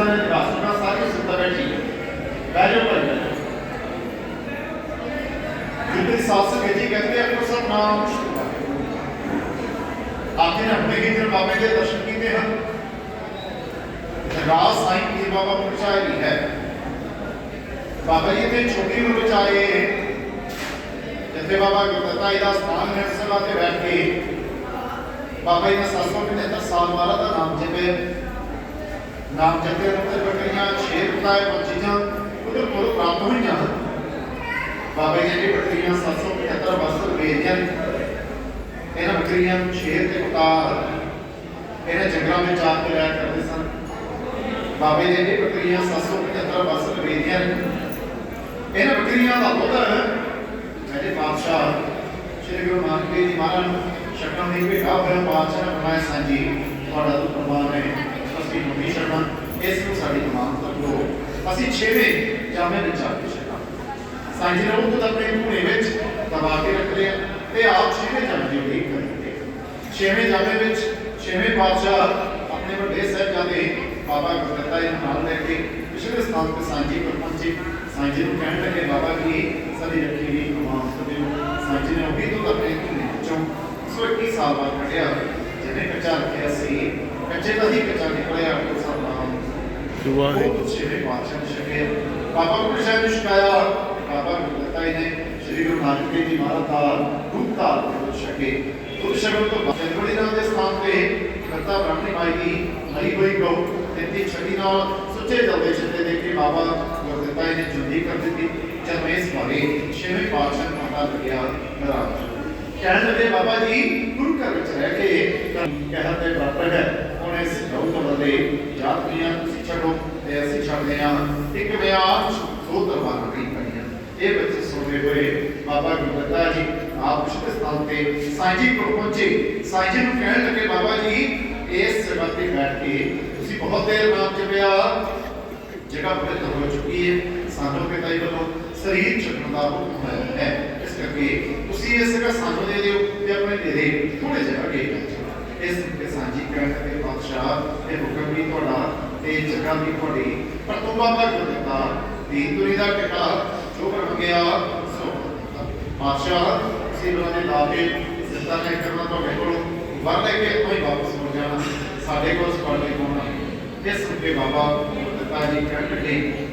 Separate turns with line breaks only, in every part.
ਸੰਤਾਂ ਨੇ ਨਿਵਾਸ ਕਰਨਾ ਸਾਰੀ ਸੰਤਾਂ ਬੈਠੀ ਹੈ ਬਹਿ ਜਾਓ ਭਾਈ ਬਹਿ ਜਾਓ ਜਿੱਤੇ ਸਾਸ ਗਜੀ ਕਹਿੰਦੇ ਆਪੋ ਸਭ ਨਾਮ ਆਖਿਰ ਨੇ ਆਪਣੇ ਹੀ ਬਾਬੇ ਦੇ ਦਰਸ਼ਨ ਕੀਤੇ ਹਨ ਰਾਸ ਸਾਈਂ ਪੀਰ ਬਾਬਾ ਪਹੁੰਚਾਇਆ ਵੀ ਹੈ ਬਾਬਾ ਜੀ ਤੇ ਛੋਟੀ ਨੂੰ ਬਚਾਏ ਜਿੱਥੇ ਬਾਬਾ ਗੁਰਦਤਾ ਜੀ ਦਾ ਸਥਾਨ ਹੈ ਸਭਾ ਤੇ ਬੈਠ ਕੇ ਬਾਬਾ ਜੀ ਨੇ 775 ਸਾਲ ਮਹਾਰਾਜ ਦਾ ਨਾਮ ਜਪੇ ਨਾਮ ਜਪੇ ਰੁਪਏ ਬਕਰੀਆਂ ਛੇ ਰੁਪਏ ਪੰਚੀਆਂ ਉਧਰ ਕੋਲ ਪ੍ਰਾਪਤ ਹੋਈਆਂ ਹਨ। ਜੀ ਦੀ ਬਕਰੀਆਂ 775 ਵਸਤਰ ਵੇਚੀਆਂ ਇਹਨਾਂ ਬਕਰੀਆਂ ਨੂੰ ਸ਼ੇਰ ਤੇ ਉਤਾਰ ਇਹਨਾਂ ਜੰਗਲਾਂ ਵਿੱਚ ਆ ਲਿਆ ਕਰਦੇ ਸਨ। ਬਾਬੇ ਜੀ ਦੀ ਬਕਰੀਆਂ 775 ਵਸਤਰ ਵੇਚੀਆਂ ਇਹਨਾਂ ਬਕਰੀਆਂ ਦਾ ਦੁੱਧ ਮੇਰੇ ਬਾਦਸ਼ਾਹ ਸ਼੍ਰੀ ਗੁਰੂ ਨਾਨਕ ਦੇਵ ਜੀ ਮਹਾਰਾਜ ਨੂੰ ਸ਼ਕਲ ਦੇ ਕੇ ਹੋਇਆ ਬਾਦਸ਼ਾਹ ਨੇ ਬਣਾਇਆ ਸਾਂਝੀ, ਤੁਹਾਡਾ ਦੁੱਧ ਪ੍ਰਮਾਨ ਹੈ ਅਸੀਂ ਇਸ ਨੂੰ ਸਾਡੀ ਇਮਾਨਤ ਲੋ ਅਸੀਂ ਛੇਵੇਂ ਜਾਮੇ ਵਿੱਚ ਆ ਕੇ ਛੱਡਾਂ ਸਾਂਝੀ ਨੇ ਆਪਣੇ ਧੂਣੇ ਵਿੱਚ ਦਬਾ ਕੇ ਰੱਖ ਲਿਆ ਤੇ ਆਪ ਛੇਵੇਂ ਜਾਮੇ ਦੀ ਉਡੀਕ ਕਰਨਗੇ ਛੇਵੇਂ ਜਾਮੇ ਵਿੱਚ ਛੇਵੇਂ ਬਾਦਸ਼ਾਹ ਆਪਣੇ ਵੱਡੇ ਸਾਹਿਬਜ਼ਾਦੇ ਬਾਬਾ ਗੁਰਦੱਤਾ ਜੀ ਨਾਲ ਲੈ ਕੇ ਪਿਛਲੇ ਸਥਾਨ ਤੇ ਸਾਂਝੀ ਕੋਲ ਪਹੁੰਚੇ ਸਾਂਝੀ ਨੂੰ ਕਹਿਣ ਲੱਗੇ, ਬਾਬਾ ਜੀ, ਸਾਡੀ ਰੱਖੀ ਗਈ ਇਮਾਨਤ ਦਿਓ ਸਾਂਝੀ ਨੇ ਉਹੀ ਦੁੱਧ ਆਪਣੇ ਧੂਣੇ ਵਿੱਚੋਂ 121 ਸਾਲ ਬਾਅਦ ਕੱਢਿਆ ਜਿਹਨੇ ਕੱਚਾ ਰੱਖਿਆ ਸੀ ਕੱਚੇ ਦਾ ਹੀ ਕੱਚਾ ਨਿਕਲਿਆ ਉਹ ਸਭ ਨਾਮ
ਵਾਹਿਗੁਰੂ
ਬਹੁਤ ਛੇਵੇਂ ਬਾਦਸ਼ਾਹ ਨੇ ਛਕਿਆ ਬਾਬਾ ਗੁਰੂ ਸਾਹਿਬ ਨੇ ਛਕਾਇਆ ਬਾਬਾ ਗੁਰਦੱਤਾ ਜੀ ਨੇ ਸ੍ਰੀ ਗੁਰੂ ਨਾਨਕ ਦਾ ਰੂਪ ਧਾਰ ਕੇ ਉਹ ਸ਼ਬਦ ਤੋਂ ਬਾਅਦ ਨਾਮ ਦੇ ਸਥਾਨ ਤੇ ਕਰਤਾ ਬ੍ਰਾਹਮਣੀ ਮਾਈ ਦੀ ਹਰੀ ਹੋਈ ਗੋ ਤੇ ਛੜੀ ਨਾਲ ਸੁੱਚੇ ਜਲਦੇ ਛੱਡੇ ਦੇ ਕੇ ਬਾਬਾ ਗੁਰਦੱਤਾ ਨੇ ਜੁਦੀ ਕਰ ਦਿੱਤੀ ਜਦ ਮੈਂ ਇਸ ਬਾਰੇ ਛੇਵੇਂ ਪਾਤਸ਼ਾਹ ਨੂੰ ਲੱਗਿਆ ਨਾਰਾਜ਼ ਕਹਿਣ ਲੱਗੇ ਬਾਬਾ ਜੀ ਗੁਰੂ ਘਰ ਵਿੱਚ ਰਹਿ ਕੇ ਕਹਿਣ ਦੇ ਬਰਾਬਰ ਹੈ ਹੁਣ ਇਸ ਗਊ ਤੋਂ ਬਦਲੇ ਤੇ ਅਸੀਂ ਛੱਡਦੇ ਹਾਂ ਇੱਕ ਬਿਆਨ ਦੋ ਦਰਬਾਰਾਂ ਨਹੀਂ ਪੜੀਆਂ ਇਹ ਬੱਚੇ ਸੁਣਦੇ ਹੋਏ ਬਾਬਾ ਗੁਰਦੱਤਾ ਜੀ ਆਪ ਪਿਛਲੇ ਸਥਾਨ ਤੇ ਸਾਈਂ ਜੀ ਕੋਲ ਪਹੁੰਚੇ। ਸਾਈਂ ਜੀ ਨੂੰ ਕਹਿਣ ਲੱਗੇ, ਬਾਬਾ ਜੀ, ਇਸ ਜਗ੍ਹਾ ਤੇ ਬੈਠ ਕੇ ਤੁਸੀਂ ਬਹੁਤ ਦੇਰ ਨਾਮ ਜਪਿਆ। ਜਗ੍ਹਾ ਪਵਿੱਤਰ ਹੋ ਚੁੱਕੀ ਹੈ, ਸਾਨੂੰ ਪਿਤਾ ਜੀ ਵੱਲੋਂ ਸਰੀਰ ਛੱਡਣ ਦਾ ਹੁਕਮ ਹੈ। ਇਸ ਕਰਕੇ ਤੁਸੀਂ ਇਸ ਜਗ੍ਹਾ ਸਾਨੂੰ ਦੇ ਦਿਓ ਤੇ ਆਪਣੇ ਡੇਰੇ ਥੋੜੇ ਜਿਹਾ ਅੱਗੇ ਇਸ ਤੇ ਸਾਂਝੀ ਕਰਨ ਦੇ ਬਾਦਸ਼ਾਹ ਇਹ ਹੁਕਮ ਵੀ ਤੁਹਾਡਾ ਤੇ ਜਗ੍ਹਾ ਵੀ ਤੁਹਾਡੀ। ਪਰ ਤੂੰ ਬਾਬਾ ਜੋ ਦਿੱਤਾ। ਦੀਨ ਦਾ ਟਿਕਾ। ਜੋ ਕਰ ਗਿਆ, ਸੋ ਬਾਦਸ਼ਾਹ, ਤੁਸੀਂ ਦੇ ਲਾਗੇ ਸਿੱਧਾ ਨੇ ਕਰਨਾ ਤੁਹਾਡੇ ਕੋਲ ਵਰ ਲੈ ਕੇ ਇੱਥੋਂ ਵਾਪਸ ਹੋ ਜਾਣਾ। ਸਾਡੇ ਕੋਲ ਸਪਾਲੇ ਹੋਣਾ ਇਸ ਉੱਤੇ ਬਾਬਾ ਦਿੱਤਾ ਜੀ ਕਹਿਣ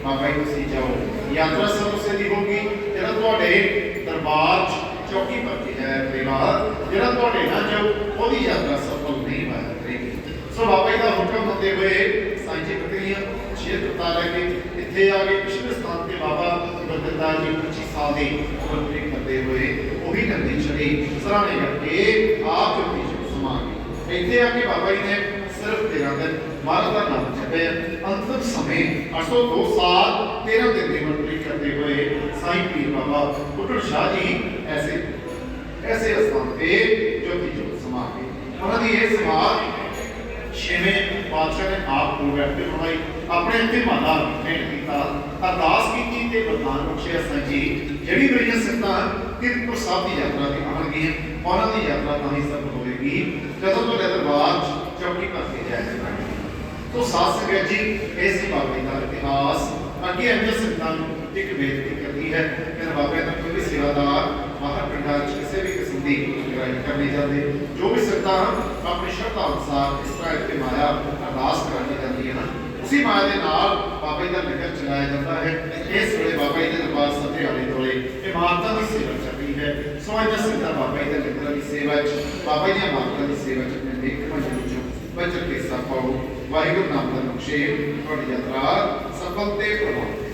ਬਾਬਾ ਜੀ ਤੁਸੀਂ ਜਾਓ। ਯਾਤਰਾ ਸਮੂਸੇ ਦੀ ਹੋਗੀ ਜਿਹੜਾ ਤੁਹਾਡੇ ਦਰਬਾਰ 'ਚ ਚੌਕੀ ਪੱਕੀ ਹੈ ਪਰਿਵਾਰ ਜਿਹੜਾ ਤੁਹਾਡੇ ਨਾਲ ਜਾਓ ਉਹਦੀ ਯਾਤਰਾ ਸਫਲ ਨਹੀਂ ਬਣ ਰਹੀ ਸੋ ਬਾਬਾ ਜੀ ਦਾ ਹੁਕਮ ਹੁੰਦੇ ਹੋਏ ਸਾਂਝੀ ਬਕਰੀਆਂ ਛੇ ਕੁੱਤਾ ਲੈ ਕੇ ਇੱਥੇ ਆ ਕੇ ਪਿਛਲੇ ਸਥਾਨ ਤੇ ਬਾਬਾ ਗੁਰਦਿੱਤਾ ਜੀ 25 ਸਾਲ ਦੇ ਉਮਰ ਪੂਰੀ ਕਰਦੇ ਹੋਏ ਉਹੀ ਨੰਦੀ ਛੜੀ ਸਰਾਣੇ ਕਰਕੇ ਆਪ ਜੋਤੀ ਸਮਾ ਗਏ ਇੱਥੇ ਆ ਕੇ ਬਾਬਾ ਜੀ ਨੇ ਸਿਰਫ 13 ਦਿਨ ਮਹਾਰਾਜ ਦਾ ਨਾਮ ਜਪਿਆ। ਅੰਤਿਮ ਸਮੇਂ 802 ਸਾਲ 13 ਦਿਨ ਦੀ ਮੰਤਰੀ ਕਰਦੇ ਹੋਏ ਸਾਈਂ ਪੀਰ ਬਾਬਾ ਕੁੱਟੜ ਸ਼ਾਹ ਜੀ ਐਸੇ ਐਸੇ ਅਸਥਾਨ ਤੇ ਜੋਤੀ ਜੋਤ ਸਮਾ ਗਏ ਉਹਨਾਂ ਦੀ ਇਹ ਸਮਾਧ ਛੇਵੇਂ ਪਾਤਸ਼ਾਹ ਨੇ ਆਪ ਨੂੰ ਬੈਠ ਬਣਾਈ ਆਪਣੇ ਅੰਤੇ ਮਾਦਾ ਭੇਟ ਕੀਤਾ। ਅਰਦਾਸ ਕੀਤੀ ਤੇ ਵਰਦਾਨ ਬਖਸ਼ਿਆ ਸਾਂਝੀ ਜਿਹੜੀ ਮੇਰੀਆਂ ਸਿੱਧਾਂ ਕਿਰਪੁਰ ਸਾਹਿਬ ਦੀ ਯਾਤਰਾ ਤੇ ਆਉਣਗੀਆਂ। ਉਹਨਾਂ ਦੀ ਯਾਤਰਾ ਤਾਂ ਹੀ ਸਫਲ ਹੋਵੇਗੀ ਜਦੋਂ ਤੁਹਾਡੇ ਦਰਬਾਰ ਚੌਕੀ ਭਰ ਜਾਏਗਾ ਤੋ ਸਾਧ ਸੰਗਤ ਜੀ ਇਹ ਸੀ ਬਾਬੇ ਦਾ ਇਤਿਹਾਸ, ਅੱਗੇ ਅੰਦਰ ਸਿੱਧਾਂ ਨੂੰ ਇੱਕ ਬੇਨਤੀ ਕਰਦੀ ਹੈ। ਕਿ ਬਾਬੇ ਦਾ ਕੋਈ ਸੇਵਾਦਾਰ ਬਾਹਰ ਪਿੰਡਾਂ 'ਚ ਕਿਸੇ ਵੀ ਕਿਸਮ ਦੀ ਗ੍ਰਾਈ ਕਰਨੀ ਜਾਂਦੇ ਜੋ ਵੀ ਸਿੱਧਾਂ ਆਪਣੀ ਸ਼ਰਧਾ ਅਨੁਸਾਰ ਇਸ ਤਰ੍ਹਾਂ ਇੱਥੇ ਮਾਇਆ ਅਰਦਾਸ ਕਰਾਉਣੀ ਜਾਂਦੀ ਹੈ ਨਾ। ਉਸੇ ਮਾਇਆ ਦੇ ਨਾਲ ਬਾਬੇ ਦਾ ਲੰਗਰ ਚਲਾਇਆ ਜਾਂਦਾ ਹੈ ਇਸ ਵੇਲੇ ਬਾਬਾ ਜੀ ਦੇ ਦਰਬਾਰ ਸੱਤੇ ਆਲੇ ਦੋਲੇ ਇਮਾਰਤਾਂ ਦੀ ਸੇਵਾ ਚੱਲ ਰਹੀ ਹੈ ਸੋ ਸਿੱਧਾ ਬਾਬਾ ਜੀ ਦੇ ਲੰਗਰ ਦੀ ਸੇਵਾ 'ਚ, ਬਾਬਾ ਜੀ ਦੀਆਂ ਇਮਾਰਤਾਂ ਦੀ ਸੇਵਾ 'ਚ ਆਪਣੇ ਦੇਖ ਮੰਜਲ ਵਿੱਚੋਂ ਵਜਰ ਕੇ ਪਾਓ। ਵਾਹਿਗੁਰੂ ਨਾਮ ਦਾ ਨੁਕਸੇ, ਤੁਹਾਡੀ ਯਾਤਰਾ ਸਫਲ ਤੇ ਪ੍ਰਭਾਵਿਤ